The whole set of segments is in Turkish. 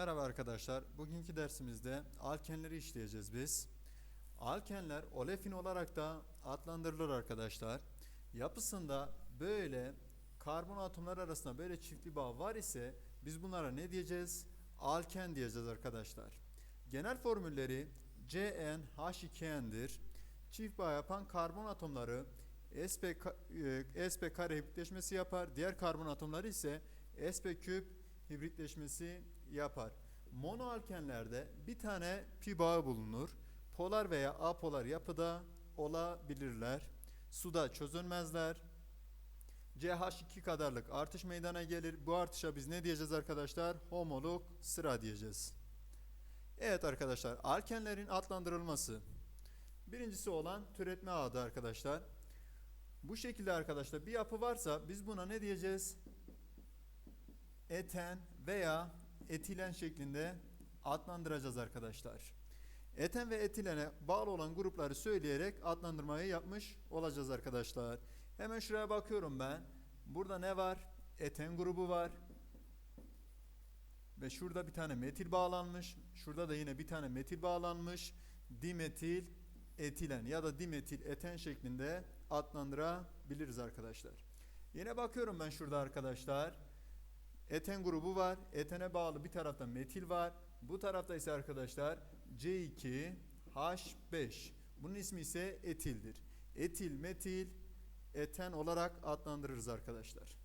Merhaba arkadaşlar. Bugünkü dersimizde alkenleri işleyeceğiz biz. Alkenler olefin olarak da adlandırılır arkadaşlar. Yapısında böyle karbon atomları arasında böyle çiftli bağ var ise biz bunlara ne diyeceğiz? Alken diyeceğiz arkadaşlar. Genel formülleri CnH2n'dir. Çift bağ yapan karbon atomları sp, e, sp kare hibritleşmesi yapar. Diğer karbon atomları ise sp küp hibritleşmesi yapar. Monoalkenlerde bir tane pi bağı bulunur. Polar veya apolar yapıda olabilirler. Suda çözülmezler. CH2 kadarlık artış meydana gelir. Bu artışa biz ne diyeceğiz arkadaşlar? Homolog sıra diyeceğiz. Evet arkadaşlar, alkenlerin adlandırılması. Birincisi olan türetme adı arkadaşlar. Bu şekilde arkadaşlar bir yapı varsa biz buna ne diyeceğiz? eten veya etilen şeklinde adlandıracağız arkadaşlar. Eten ve etilene bağlı olan grupları söyleyerek adlandırmayı yapmış olacağız arkadaşlar. Hemen şuraya bakıyorum ben. Burada ne var? Eten grubu var. Ve şurada bir tane metil bağlanmış. Şurada da yine bir tane metil bağlanmış. Dimetil etilen ya da dimetil eten şeklinde adlandırabiliriz arkadaşlar. Yine bakıyorum ben şurada arkadaşlar. Eten grubu var. Etene bağlı bir tarafta metil var. Bu tarafta ise arkadaşlar C2H5. Bunun ismi ise etildir. Etil, metil, eten olarak adlandırırız arkadaşlar.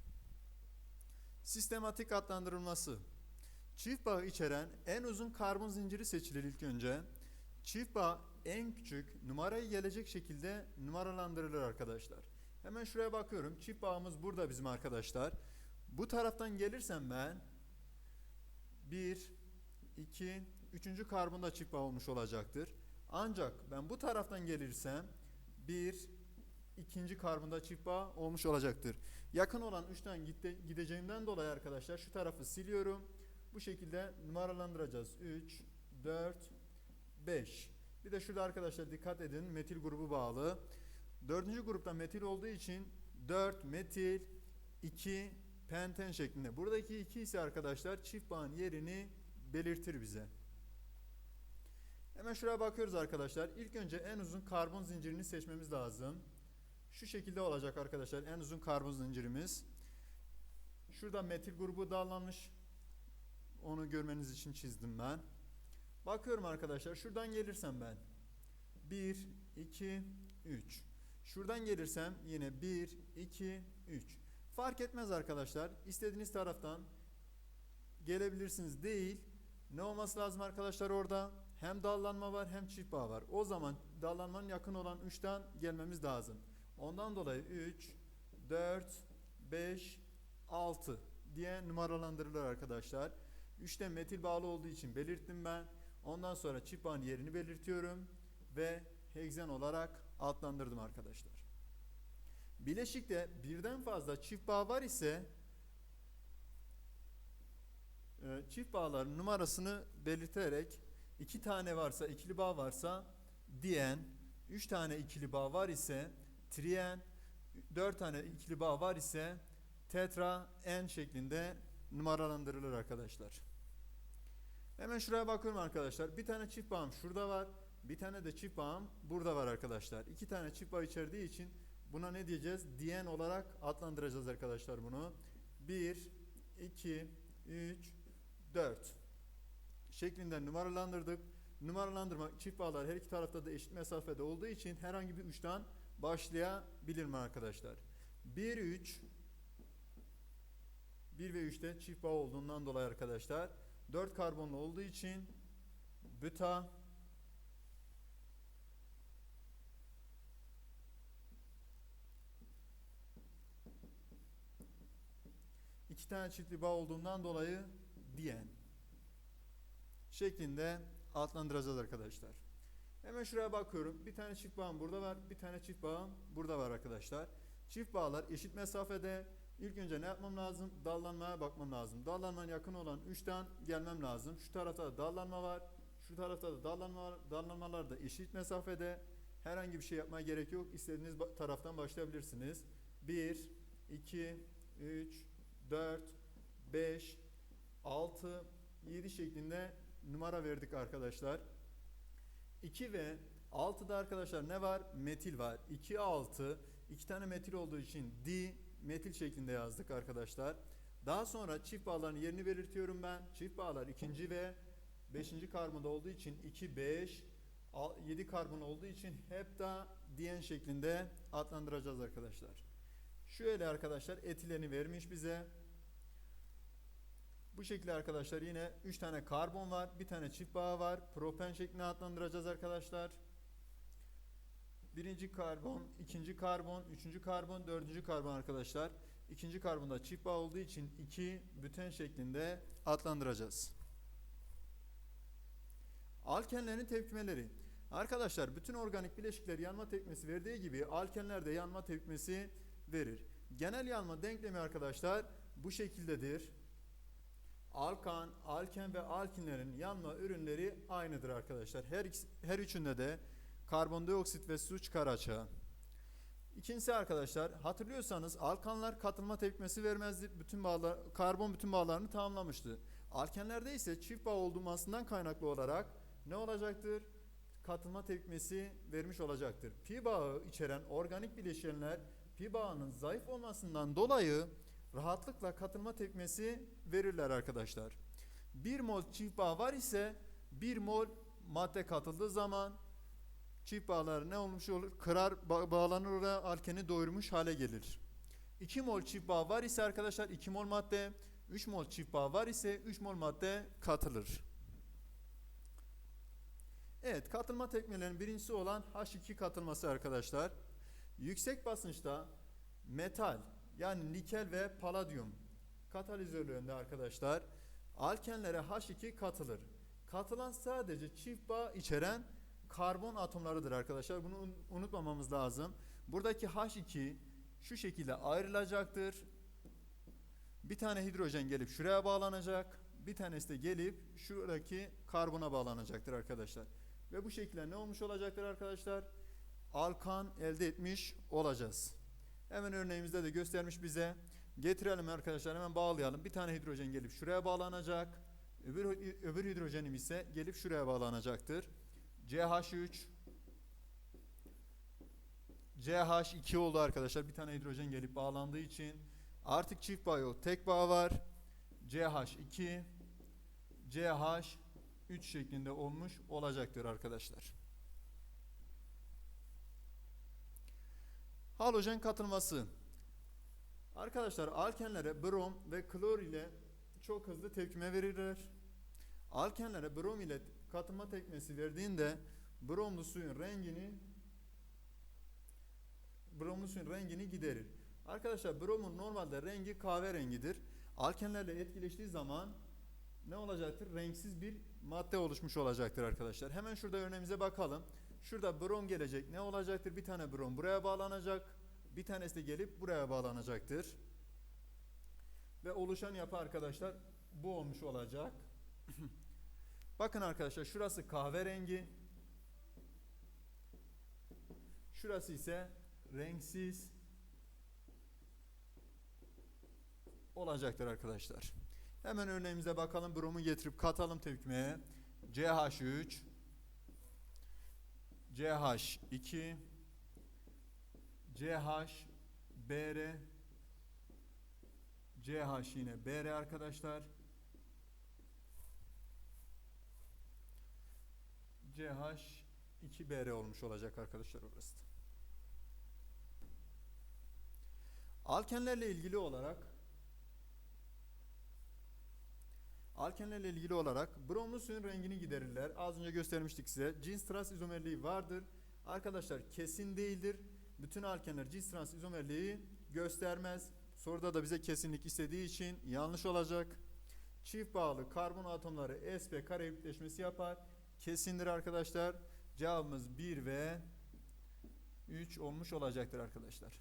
Sistematik adlandırılması. Çift bağ içeren en uzun karbon zinciri seçilir ilk önce. Çift bağ en küçük numarayı gelecek şekilde numaralandırılır arkadaşlar. Hemen şuraya bakıyorum. Çift bağımız burada bizim arkadaşlar. Bu taraftan gelirsem ben 1, 2, 3. karbonda çift bağ olmuş olacaktır. Ancak ben bu taraftan gelirsem 1, 2. karbonda çift bağ olmuş olacaktır. Yakın olan 3'ten gideceğimden dolayı arkadaşlar şu tarafı siliyorum. Bu şekilde numaralandıracağız. 3, 4, 5. Bir de şurada arkadaşlar dikkat edin metil grubu bağlı. Dördüncü grupta metil olduğu için 4 metil 2 penten şeklinde. Buradaki 2 ise arkadaşlar çift bağın yerini belirtir bize. Hemen şuraya bakıyoruz arkadaşlar. İlk önce en uzun karbon zincirini seçmemiz lazım. Şu şekilde olacak arkadaşlar en uzun karbon zincirimiz. Şurada metil grubu dağlanmış. Onu görmeniz için çizdim ben. Bakıyorum arkadaşlar şuradan gelirsem ben 1, 2, 3. Şuradan gelirsem yine 1, 2, 3. Fark etmez arkadaşlar. İstediğiniz taraftan gelebilirsiniz değil. Ne olması lazım arkadaşlar orada? Hem dallanma var hem çift bağ var. O zaman dallanmanın yakın olan 3'ten gelmemiz lazım. Ondan dolayı 3, 4, 5, 6 diye numaralandırılır arkadaşlar. 3'te metil bağlı olduğu için belirttim ben. Ondan sonra çift bağın yerini belirtiyorum ve hegzen olarak adlandırdım arkadaşlar. Bileşikte birden fazla çift bağ var ise e, çift bağların numarasını belirterek iki tane varsa ikili bağ varsa diyen, üç tane ikili bağ var ise trien, dört tane ikili bağ var ise tetra en şeklinde numaralandırılır arkadaşlar. Hemen şuraya bakıyorum arkadaşlar. Bir tane çift bağım şurada var. Bir tane de çift bağım burada var arkadaşlar. İki tane çift bağ içerdiği için buna ne diyeceğiz? Diyen olarak adlandıracağız arkadaşlar bunu. 1, 2, 3, 4 şeklinde numaralandırdık. Numaralandırmak çift bağlar her iki tarafta da eşit mesafede olduğu için herhangi bir uçtan başlayabilir mi arkadaşlar? 1, 3 1 ve 3'te çift bağ olduğundan dolayı arkadaşlar 4 karbonlu olduğu için büta iki tane çiftli bağ olduğundan dolayı diyen şeklinde adlandıracağız arkadaşlar. Hemen şuraya bakıyorum. Bir tane çift bağım burada var. Bir tane çift bağım burada var arkadaşlar. Çift bağlar eşit mesafede. İlk önce ne yapmam lazım? Dallanmaya bakmam lazım. Dallanmanın yakın olan 3'ten gelmem lazım. Şu tarafta da dallanma var. Şu tarafta da dallanma var. Dallanmalar da eşit mesafede. Herhangi bir şey yapmaya gerek yok. İstediğiniz taraftan başlayabilirsiniz. 1, 2, 3, 4, 5, 6 7 şeklinde numara verdik arkadaşlar. 2 ve 6'da arkadaşlar ne var? Metil var. 2 6 iki tane metil olduğu için di metil şeklinde yazdık arkadaşlar. Daha sonra çift bağların yerini belirtiyorum ben. Çift bağlar ikinci ve 5. karbonda olduğu için 2 5 7 karbon olduğu için hep da diyen şeklinde adlandıracağız arkadaşlar. Şöyle arkadaşlar etileni vermiş bize. Bu şekilde arkadaşlar yine 3 tane karbon var. Bir tane çift bağ var. Propen şeklinde adlandıracağız arkadaşlar. Birinci karbon, ikinci karbon, üçüncü karbon, dördüncü karbon arkadaşlar. İkinci karbonda çift bağ olduğu için iki büten şeklinde adlandıracağız. Alkenlerin tepkimeleri. Arkadaşlar bütün organik bileşikler yanma tepkimesi verdiği gibi alkenler de yanma tepkimesi verir. Genel yanma denklemi arkadaşlar bu şekildedir. Alkan, alken ve alkinlerin yanma ürünleri aynıdır arkadaşlar. Her, her üçünde de karbondioksit ve su çıkar açığa. İkincisi arkadaşlar hatırlıyorsanız alkanlar katılma tepkimesi vermezdi. Bütün bağlar, karbon bütün bağlarını tamamlamıştı. Alkenlerde ise çift bağ olmasından kaynaklı olarak ne olacaktır? Katılma tepkimesi vermiş olacaktır. Pi bağı içeren organik bileşenler pi bağının zayıf olmasından dolayı rahatlıkla katılma tepkimesi verirler arkadaşlar. 1 mol çift bağ var ise 1 mol madde katıldığı zaman çift bağlar ne olmuş olur? Kırar bağlanır oraya alkeni doyurmuş hale gelir. 2 mol çift bağ var ise arkadaşlar 2 mol madde, 3 mol çift bağ var ise 3 mol madde katılır. Evet katılma tekmelerinin birincisi olan H2 katılması arkadaşlar. Yüksek basınçta metal yani nikel ve paladyum katalizörlerinde arkadaşlar alkenlere H2 katılır. Katılan sadece çift bağ içeren karbon atomlarıdır arkadaşlar. Bunu unutmamamız lazım. Buradaki H2 şu şekilde ayrılacaktır. Bir tane hidrojen gelip şuraya bağlanacak. Bir tanesi de gelip şuradaki karbona bağlanacaktır arkadaşlar. Ve bu şekilde ne olmuş olacaktır arkadaşlar? Alkan elde etmiş olacağız. Hemen örneğimizde de göstermiş bize. Getirelim arkadaşlar hemen bağlayalım. Bir tane hidrojen gelip şuraya bağlanacak. Öbür, öbür hidrojenim ise gelip şuraya bağlanacaktır. CH3 CH2 oldu arkadaşlar. Bir tane hidrojen gelip bağlandığı için artık çift bağ yok. Tek bağ var. CH2 CH 3 şeklinde olmuş olacaktır arkadaşlar. Halojen katılması. Arkadaşlar alkenlere brom ve klor ile çok hızlı tepkime verirler. Alkenlere brom ile katılma tepkimesi verdiğinde bromlu suyun rengini bromlu suyun rengini giderir. Arkadaşlar bromun normalde rengi kahverengidir. Alkenlerle etkileştiği zaman ne olacaktır? Renksiz bir madde oluşmuş olacaktır arkadaşlar. Hemen şurada örneğimize bakalım. Şurada brom gelecek. Ne olacaktır? Bir tane brom buraya bağlanacak. Bir tanesi de gelip buraya bağlanacaktır. Ve oluşan yapı arkadaşlar bu olmuş olacak. Bakın arkadaşlar şurası kahverengi. Şurası ise renksiz olacaktır arkadaşlar. Hemen örneğimize bakalım. Bromu getirip katalım tepkimeye. CH3 CH2 CH BR CH yine BR arkadaşlar. CH 2BR olmuş olacak arkadaşlar orası. Alkenlerle ilgili olarak Alkenlerle ilgili olarak bromlu suyun rengini giderirler. Az önce göstermiştik size. Cins trans izomerliği vardır. Arkadaşlar kesin değildir. Bütün alkenler cins trans izomerliği göstermez. Soruda da bize kesinlik istediği için yanlış olacak. Çift bağlı karbon atomları sp kare birleşmesi yapar. Kesindir arkadaşlar. Cevabımız 1 ve 3 olmuş olacaktır arkadaşlar.